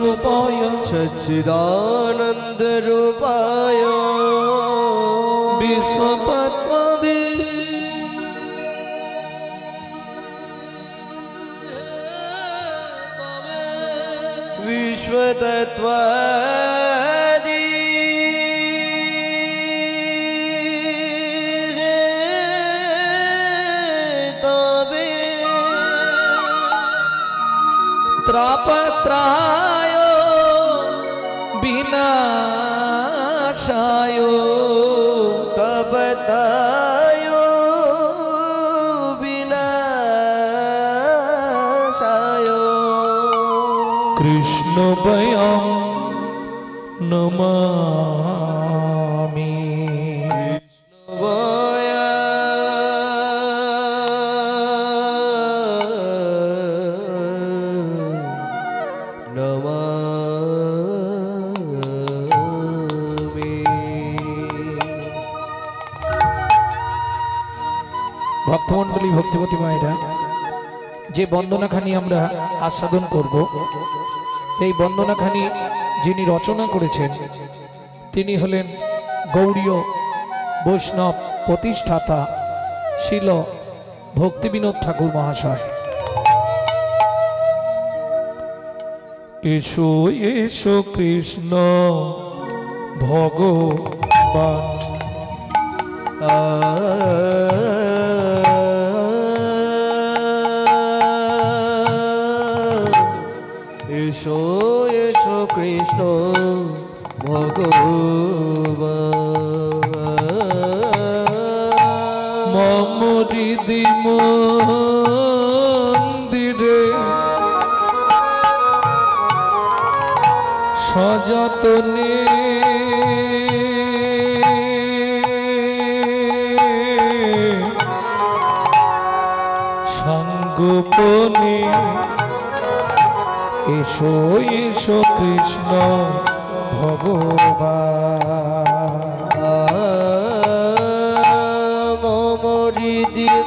रूपाय। सच्चिदानन्द रूपाय। विश्व विश्वतत्त्वा কৃষ্ণ বয়ম নমামি। ভক্তমণ্ডলী ভক্তিপতি মায়েরা যে বন্দনাখানি আমরা আস্বাদন করব এই বন্দনাখানি যিনি রচনা করেছেন, তিনি হলেন গৌড়ীয় বৈষ্ণব প্রতিষ্ঠাতা শিল ভক্তিবিনোদ ঠাকুর মহাশয়। এসো এসো কৃষ্ণ ভগবান। এসো কৃষ্ণ ভগবান। মমরিদি মন্দিরে সযতনে সঙ্গোপনে এসো এসো কৃষ্ণ ভগবান। মমরি মন্দিরে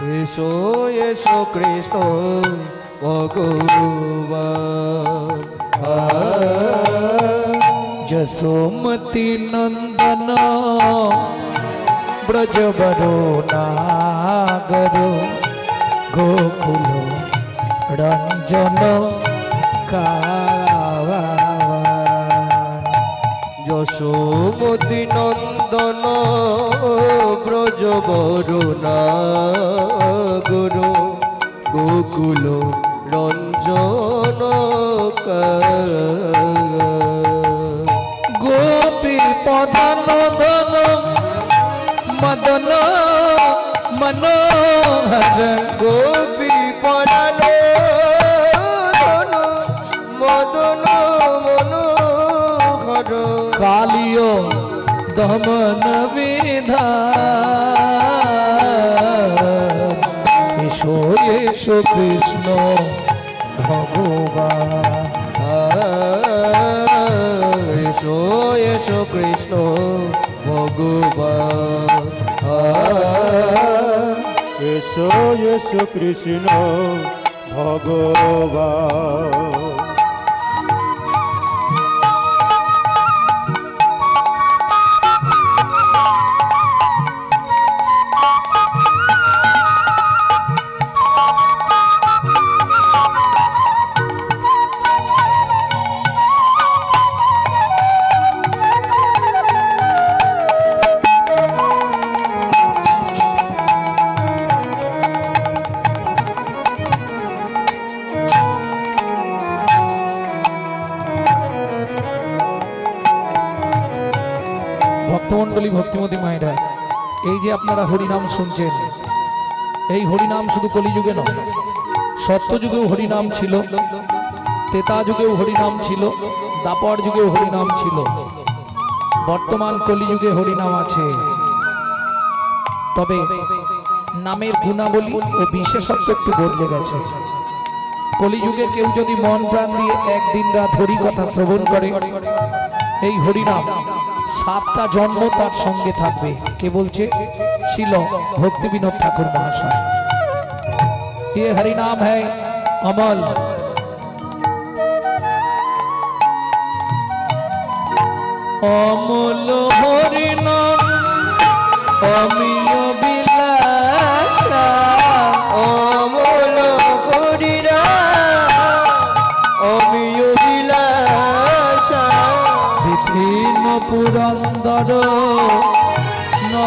এসো এসো কৃষ্ণ ভগবান। যশোমতি নন্দন ব্রজবরো নাগর গোকুল রঞ্জন কাওয়ান যশোমতি নন্দন ব্রজ বরুণা গুরু গোকুল রঞ্জন গোপী পদানদন মদন মনোহর। গোপী কালিয় দমন এসো এসো কৃষ্ণ ভগবান। এসো কৃষ্ণ ভগবান। এসো কৃষ্ণ ভগবান। হরিনাম শুনছেন। এই হরিনাম শুধু কলিযুগে নয়, সত্যযুগেও হরিনাম ছিল তেতা যুগেও হরিনাম ছিল দাপর যুগেও হরিনাম ছিল। বর্তমান কলিযুগে হরিনাম আছে। তবে নামের গুণাবলী ও বিশেষত্ব একটু বদলে গেছে। কলিযুগে কেউ যদি মন প্রাণ দিয়ে একদিন রাত হরি কথা শ্রবণ করে, এই হরিনাম সাতটা জন্ম তার সঙ্গে থাকবে। কে বলছে শিল ভক্তি বিনোদ ঠাকুর মহাশয় ये हरि नाम है अमल অমল হরি নাম অমিয় বিলাসা অমল হরিরা অমিয় বিলাসা বিভিন্ন পুরন্দর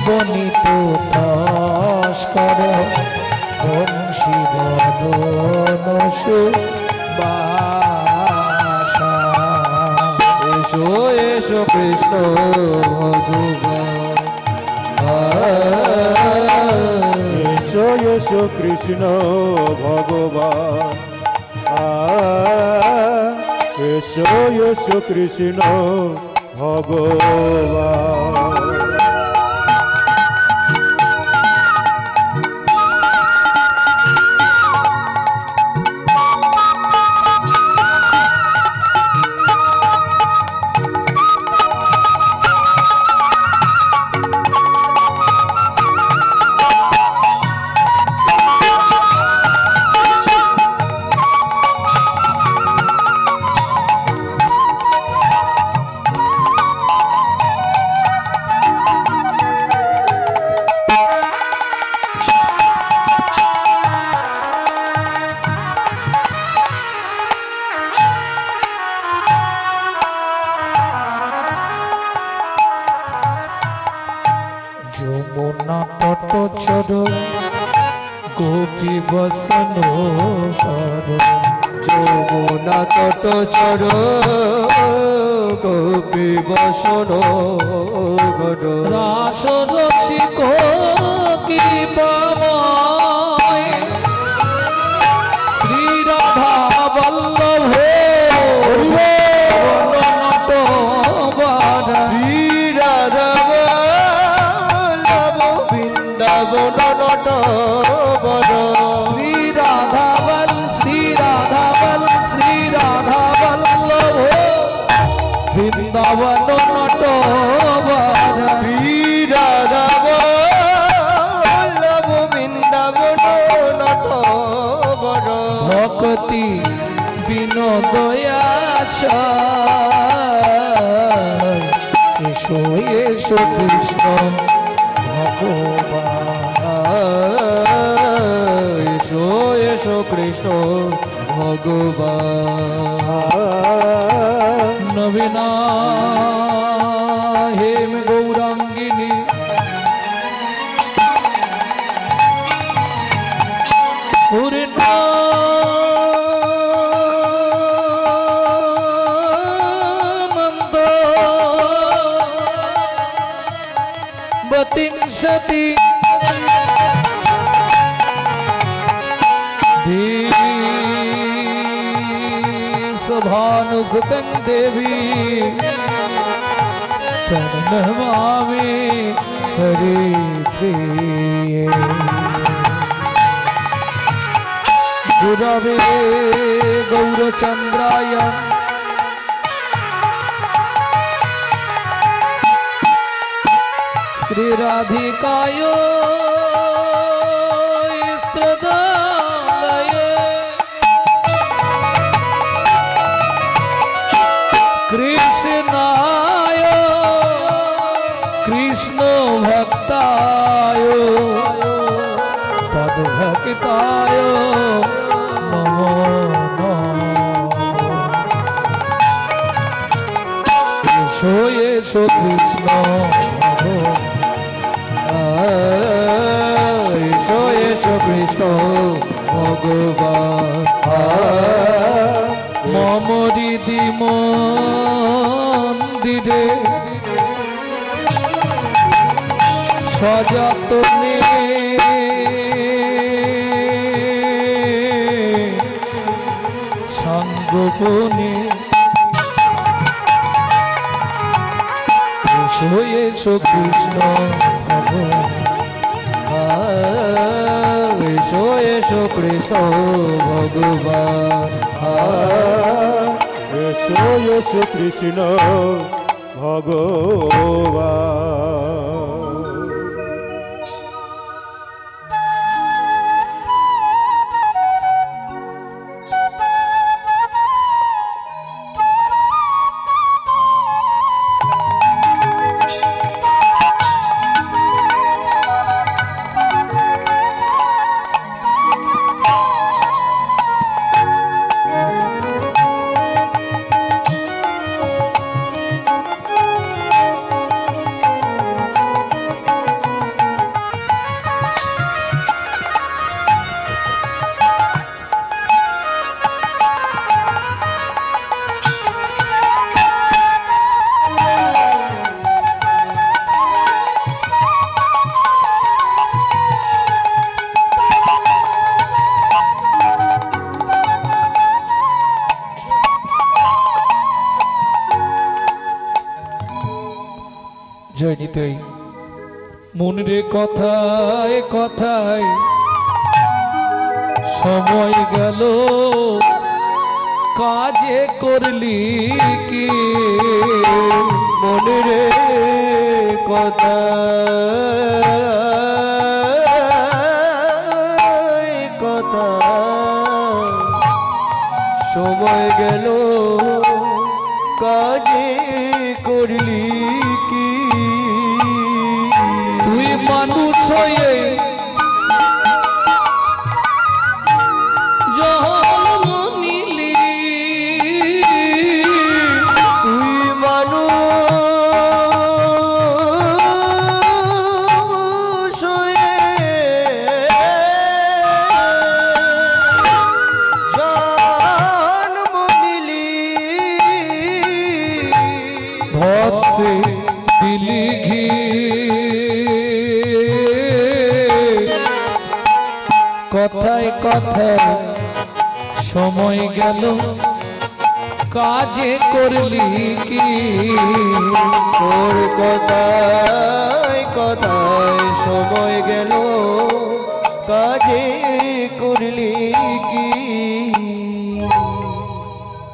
নবনীত তস্কর বংশী বদন এসো এসো কৃষ্ণ এসো এসো কৃষ্ণ ভগবান। এসো এসো কৃষ্ণ ভগবান। গোপী বসন যমুনা তট চর গোপী বসন গর রাস রসিক কি পাময় ভক্তি বিনোদয়াস এসো এসো কৃষ্ণ ভগবান। এসো এসো কৃষ্ণ ভগবান। নবীনা সতী भानुसुतं देवी तन्नमामि हरिप्रिये गुरवे गौरचंद्राया রাধে রাধে কায় কৃষ্ণ মন্দিরে সযত্নে সঙ্গোপনে এসো কৃষ্ণ ভগবান। কৃষ্ণ ভগবান। এসো এসো কৃষ্ণ। ভগবান। কথায় কথায় সময় গেল। কাজে করলি কি? মনে রে কথা। কথা। সময় গেল। কাজে করলি মানুষ কথায় কথায় সময় গেল কাজে করলি কি? তোর কথায় কথায় সময় গেল কাজে করলি কি?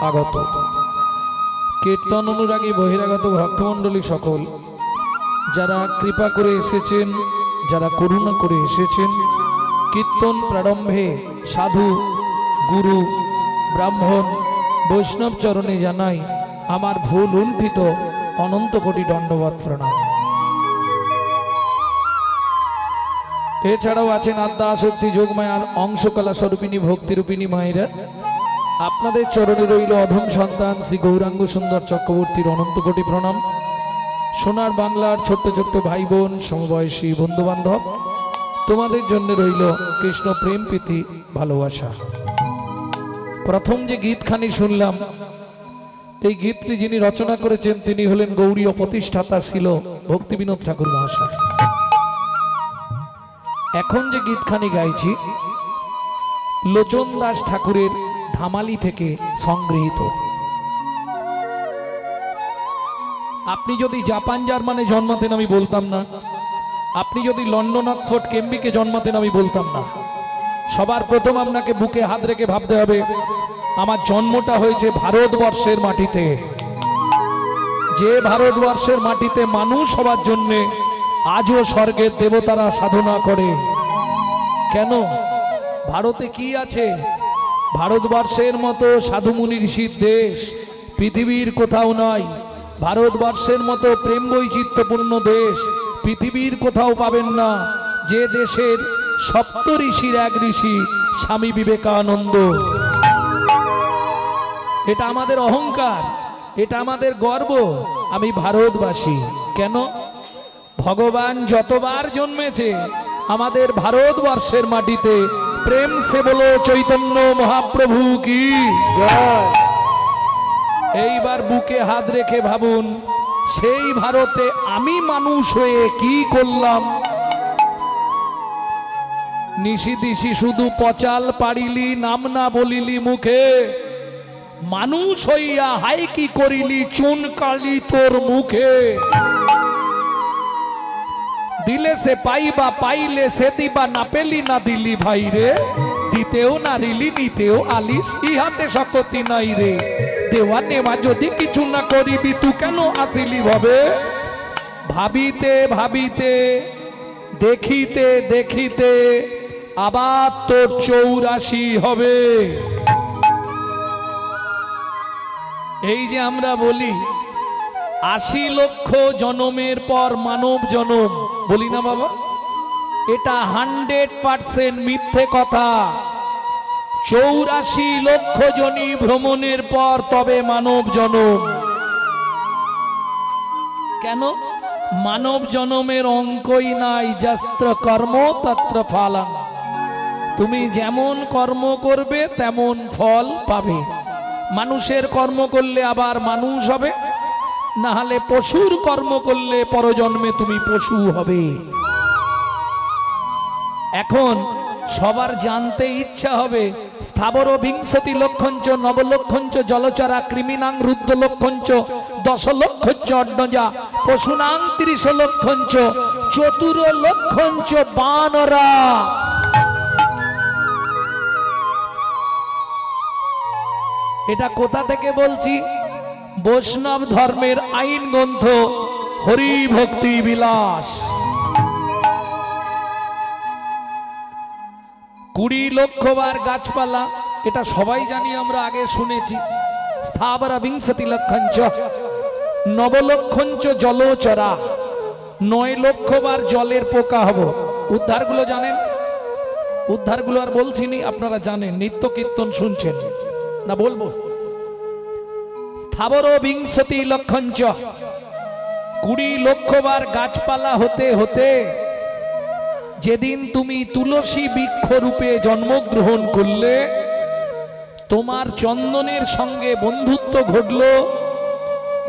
আগত। কীর্তন অনুরাগী বহিরাগত ভক্তমণ্ডলী সকল যারা কৃপা করে এসেছেন যারা করুণা করে এসেছেন কীর্তন প্রারম্ভে সাধু, গুরু, ব্রাহ্মণ, বৈষ্ণব চরণে জানাই আমার ভুল উল্পিত অনন্ত কোটি দণ্ডবাদ প্রণাম। এছাড়াও আছেন আদ্যা আসক্তি যোগমায়ার অংশকলা স্বরূপিনী ভক্তিরূপিণী মায়েরা। আপনাদের চরণে রইল অধম সন্তান শ্রী গৌরাঙ্গ সুন্দর চক্রবর্তীর অনন্ত কোটি প্রণাম। সোনার বাংলার ছোট্ট ছোট্ট ভাই বোন, সমবয়সী বন্ধু বান্ধব তোমাদের জন্য রইল কৃষ্ণ প্রেম প্রীতি, ভালোবাসা। প্রথম যে গীতখানি শুনলাম, এই গীতটি যিনি রচনা করেছেন, তিনি হলেন গৌরীয় প্রতিষ্ঠাতা ছিল ভক্তি বিনোদ ঠাকুর মহাশয়। এখন যে গীতখানি গাইছি, লোচন দাস ঠাকুরের ধামালি থেকে সংগৃহীত। আপনি যদি জাপান জার্মানে জন্মাতেন, আমি বলতাম না। আপনি যদি লন্ডন, অক্সফোর্ড কেম্বিকে জন্মাতেন, আমি বলতাম না। সবার প্রথম আপনাকে বুকে হাত রেখে ভাবতে হবে, আমার জন্মটা হয়েছে ভারতবর্ষের মাটিতে। যে ভারতবর্ষের মাটিতে মানুষ হবার জন্যে আজও স্বর্গের দেবতারা সাধনা করে। কেন? ভারতে কি আছে? ভারতবর্ষের মতো সাধুমুনি ঋষির দেশ পৃথিবীর কোথাও নাই। ভারতবর্ষের মতো প্রেম বৈচিত্র্যপূর্ণ দেশ পৃথিবীর কোথাও পাবেন না। যে দেশের সপ্ত ঋষির এক ঋষি স্বামী বিবেকানন্দ। এটা আমাদের অহংকার এটা আমাদের গর্ব। আমি ভারতবাসী। কেন? ভগবান যতবার জন্মেছে আমাদের ভারতবর্ষের মাটিতে প্রেম সে বলো চৈতন্য মহাপ্রভু কি? এইবার বুকে হাত রেখে ভাবুন সেই ভারতে আমি মানুষ হয়ে কি করলাম? নিশি দিশি শুধু পচাল পারিলি নাম না বলিলি মুখে। মানুষ হইয়া হাই কি করিলি, চুন কালি তোর মুখে। দিলে সে পাইবা, পাইলে সে দিবা, না পেলি না দিলি ভাই রে দিতেও না রিলি, নিতেও আলিস, ইহাতে শকতি নাই রে। দেওয়া নেওয়া যদি কিছু না করিবি, তু কেন আসিলি ভবে? ভাবিতে ভাবিতে, দেখিতে দেখিতে, আবার তোর চৌরাশি হবে। এই যে আমরা বলি, আশি লক্ষ জনমের পর মানব জনম। বলি না বাবা? এটা হান্ড্রেড পার্সেন্ট মিথ্যে কথা। চৌরাশি লক্ষ জনি ভ্রমণের পর তবে মানব জনম। কেন? মানব জনমের অঙ্কই নাই যাস্ত্র কর্ম তত্র ফালাং তুমি যেমন কর্ম করবে, তেমন ফল পাবে। মানুষের কর্ম করলে আবার মানুষ হবে। না হলে পশুর কর্ম করলে পরজন্মে তুমি পশু হবে। এখন সবার জানতে ইচ্ছা হবে স্থাবর বিংশতি লক্ষঞ্চ, নবলক্ষঞ্চ, জলচরা, কৃমিনাং রুদ্র লক্ষঞ্চ দশ লক্ষঞ্চ অন্নজা পশুনাং ত্রিশ লক্ষঞ্চ চতুর লক্ষঞ্চ বানরা। এটা কোথা থেকে বলছি? বৈষ্ণব ধর্মের আইন গ্রন্থ হরি ভক্তি বিলাস। কুড়ি লক্ষ বার গাছপালা, এটা সবাই জানি আমরা আগে শুনেছি। স্থাবরা বিংশতি লক্ষঞ্চ, নবলক্ষঞ্চ জলচরা, নয় লক্ষ বার জলের পোকা হব। উদ্ধারগুলো জানেন? উদ্ধারগুলো আর বলছিনি আপনারা জানেন, নিত্য কীর্তন শুনছেন। না, বলব? স্থাবর বিংশতি লক্ষঞ্চ, কুড়ি লক্ষ বার গাছপালা হতে হতে যেদিন তুমি তুলসী বৃক্ষ রূপে জন্মগ্রহণ করলে, তোমার চন্দনের সঙ্গে বন্ধুত্ব ঘটল,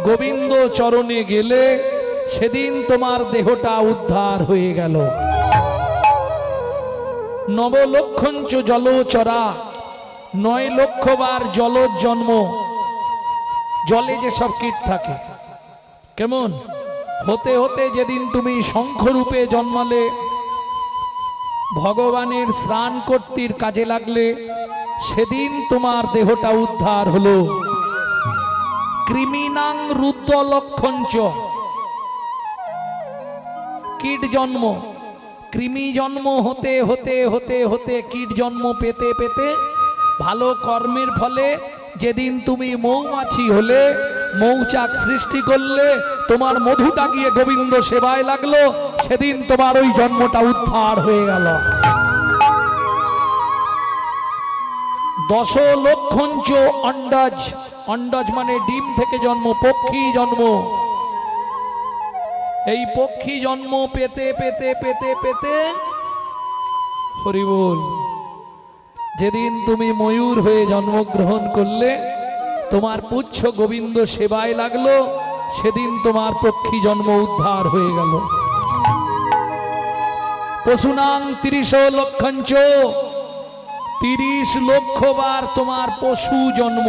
গোবিন্দ চরণে গেলে সেদিন তোমার দেহটা উদ্ধার হয়ে গেল। নবলক্ষঞ্চ জলচরা, নয় লক্ষ বার জলজ জন্ম, জলে যে সব কীট থাকে। কেমন? হতে হতে যেদিন তুমি শঙ্খরূপে জন্মালে ভগবানের স্নান কর্তির কাজে লাগলে সেদিন তোমার দেহটা উদ্ধার হলো। কৃমিনাং রুদ্র লক্ষঞ্চ কীট জন্ম। কৃমি জন্ম হতে হতে হতে হতে কীট জন্ম পেতে পেতে ভালো কর্মের ফলে যেদিন তুমি মৌমাছি হলে, মৌচাক সৃষ্টি করলে তোমার মধুটা গিয়ে গোবিন্দ সেবায় লাগল। সেদিন তোমার ওই জন্মটা উদ্ধার হয়ে গেল। দশ লক্ষঞ্চ অন্ডাজ অন্ডাজ মানে ডিম থেকে জন্ম, পক্ষী জন্ম। এই পক্ষী জন্ম পেতে পেতে পেতে পেতে, হরি বল, যেদিন তুমি ময়ূর হয়ে জন্মগ্রহণ করলে, তোমার পুচ্ছ গোবিন্দ সেবায় লাগল, সেদিন তোমার পক্ষী জন্ম উদ্ধার হয়ে গেল। পশুনাং তিরিশ লক্ষঞ্চ তিরিশ লক্ষ বার তোমার পশু জন্ম।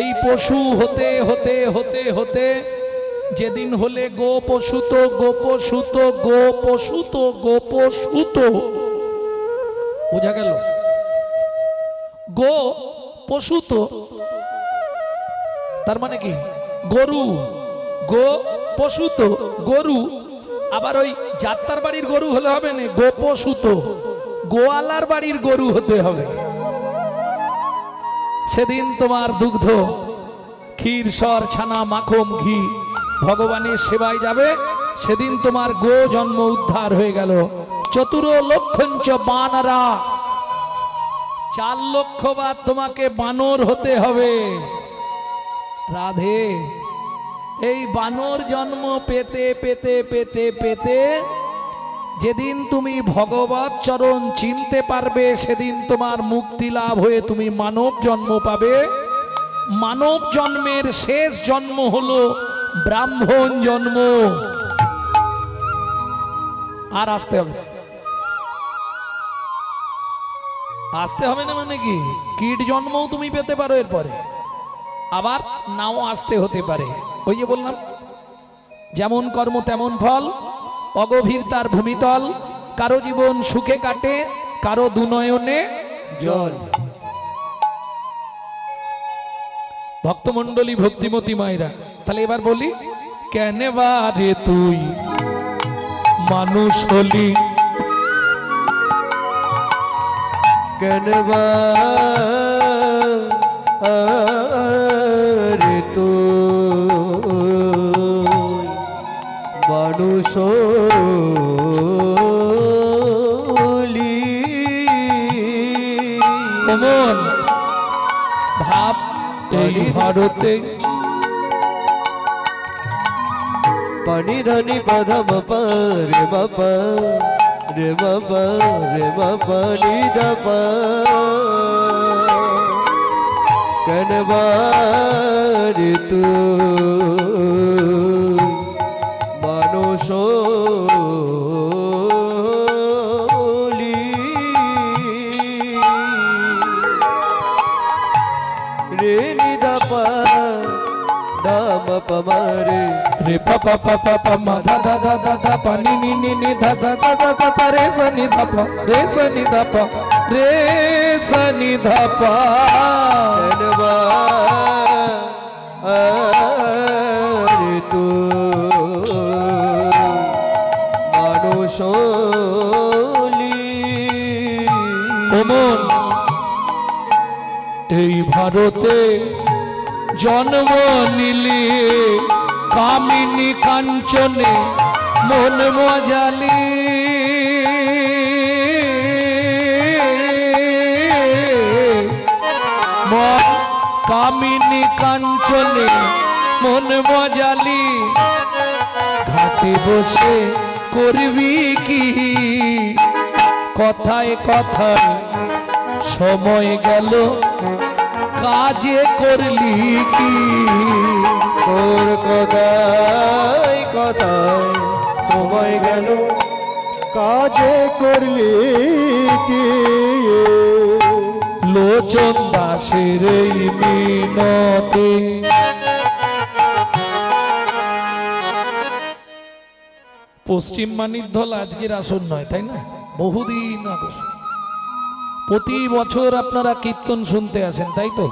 এই পশু হতে হতে হতে হতে যেদিন হলে গো পশুত গো পশুত গো গো বোঝা গেল? গো পশুত তার মানে কি? গরু। গো পশুত গরু। আবার ওই যাত্রার বাড়ির গরু হলে হবে না গো পশুত গোয়ালার বাড়ির গরু হতে হবে। সেদিন তোমার দুগ্ধ, ক্ষীর, সর, ছানা মাখন ঘি ভগবানের সেবায় যাবে। সেদিন তোমার গো জন্ম উদ্ধার হয়ে গেল। চতুর লক্ষঞ্চ বানারা। চার লক্ষ বার তোমাকে বানর হতে হবে। রাধে। এই বানর জন্ম পেতে পেতে পেতে পেতে যেদিন তুমি ভগবত চরণ চিনতে পারবে, সেদিন তোমার মুক্তি লাভ হয়ে তুমি মানব জন্ম পাবে। মানব জন্মের শেষ জন্ম হলো ব্রাহ্মণ জন্ম। আর আসতে হবে। আসতে হবে না মানে কি? কীট জন্মও তুমি পেতে পারো এরপরে। আবার নাও আসতে হতে পারে। ওই যে বললাম, যেমন কর্ম তেমন ফল, অগভীর তার ভূমিতল, কারও জীবন সুখে কাটে, কারও দুনয়নে জল। ভক্তমণ্ডলী, ভক্তিমতী মায়েরা, তাহলে এবার বলি, কেন বারে তুই মানুষ হলি? কেন রে তো মানুষ অমন। ভাব এই ভারতে। পানি ধানি পদম রে বাপ রে বাপ রে বাপ নিদপ কেন রে তু দাম পমারে রে পা পা পা পা পা মা ধা ধা ধা ধা ধা পা নি নি নি নি ধা ধা ধা ধা ধা ধা রে স নি ধা পা রে স নি ধা পা রে স নি ধা পা ধনবা আরে তু মানুষলি অমন এই ভারতে জন্ম নিলি কামিনী কাঞ্চনে মন মজালি। মন কামিনী কাঞ্চনে মন মজালি। ঘাটে বসে করবি কি? কথায় কথায় সময় গেল কাজে করলি কি? তোর কথায় কথায় সময় গেল। কাজে করলি কি? লোচন দাসের এই মিনতে। পশ্চিম মানিকধল আজকের আসন নয়, তাই না? বহুদিন আগস্ট। প্রতি বছর আপনারা কীর্তন শুনতে আসেন তাই তো?